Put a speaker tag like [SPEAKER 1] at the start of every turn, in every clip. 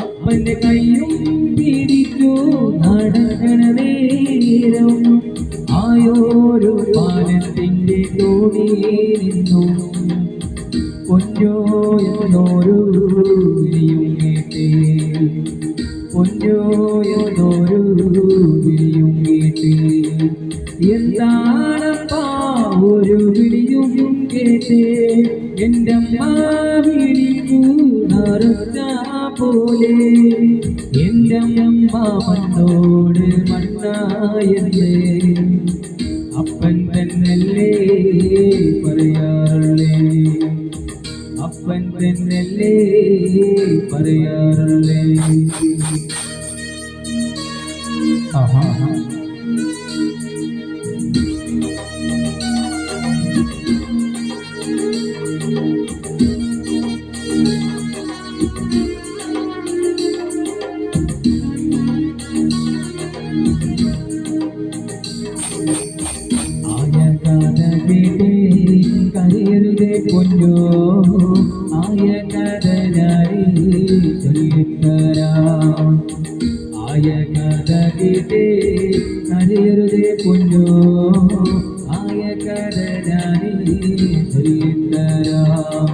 [SPEAKER 1] അവന്റെ കയ്യും പിടിച്ചു നടക്കണ നേരം. ആയോരോ പാലത്തിന്റെ തോടിയേരുന്നു പൊന്നോയോരോ എന്താണപ്പാ ഒരു വിളിയും കേട്ടേ. എന്റെ അമ്മ വിളിക്കൂ നറുത്ത പോലെ. എന്റെ അമ്മ മണ്ണോട് മണ്ണായല്ലേ അപ്പൻ തന്നല്ലേ പറയാറുള്ളേ. അപ്പൻ തന്നല്ലേ പറയാറുള്ളേ. ആഹാ. കരയരുതേ പൊന്നോ ആയ കഥ ഞാനേ ചൊല്ലിത്തരാം ആയ കഥ കേട്ടേ കരയരുതേ പൊന്നോ ആയ കഥ ഞാനേ ചൊല്ലിത്തരാം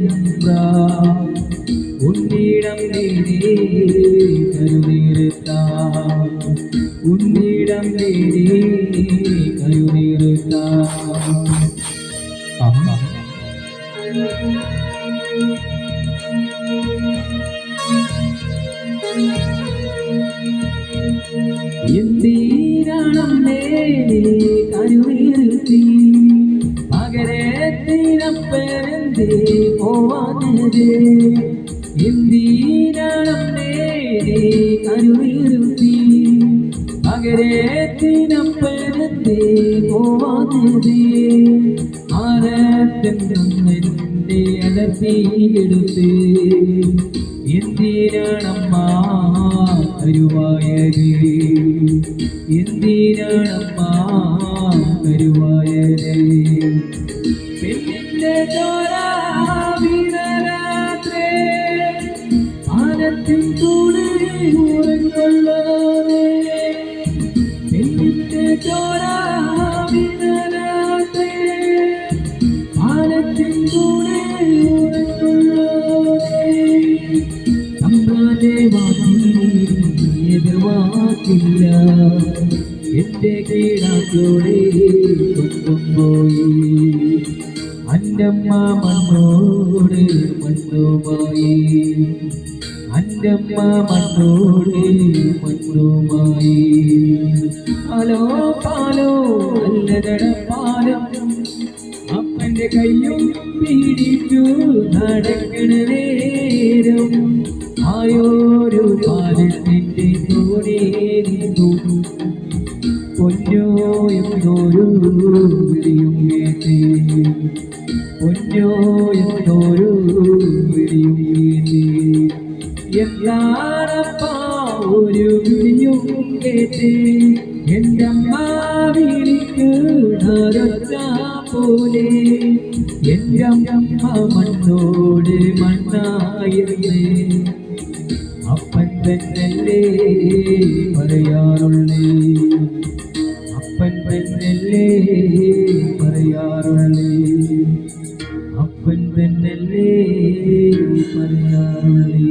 [SPEAKER 1] നേരേ കരുതിരുത്താം ഉന്നീടം നേരേ കരുതിരുത്താം ആഹാ എന്തിനാണമ്മേ കരുതിരുത്തി പകരത്തിനപ്പരന്തേ പോവാനത് പകരത്തിനപ്പരന്തേ പോവാനത് ആരത്തെന്റെ അടർത്തിയെടുത്ത് എന്തിനാണമ്മ കരുവായത് എന്തിനാണമ്മ കരുവായത് പെണ്ണിന്റെ എന്റെ കീഴാത്തോടെ കൊണ്ടുപോയി അന്നമ്മ മണ്ണോട് മണ്ണുമായി അന്നമ്മ മണ്ണോട് മണ്ണുമായി പാലോ പാലോ നല്ലതട പാലം. അപ്പന്റെ കയ്യും പിടിച്ചു നടക്കണ നേരം. ആയോരു പാലത്തിന്റെ പൊന്നോ എന്നോരു വിളിയും കേട്ടേ. പൊന്നോ എന്നോരു വിളിയും കേട്ടേ. എന്താണപ്പാ ഒരു വിളിയും കേട്ടേ? എന്റെ അമ്മ വിളിക്ക് നരച്ച പോലെ. എന്റെ അമ്മ മണ്ണോട് മണ്ണായിരുന്നേ. അപ്പൻ തന്നല്ലേ തന്നല്ലേ പറയാറുള്ളേ അപ്പൻ തന്നല്ലേ പറയാറുള്ളേ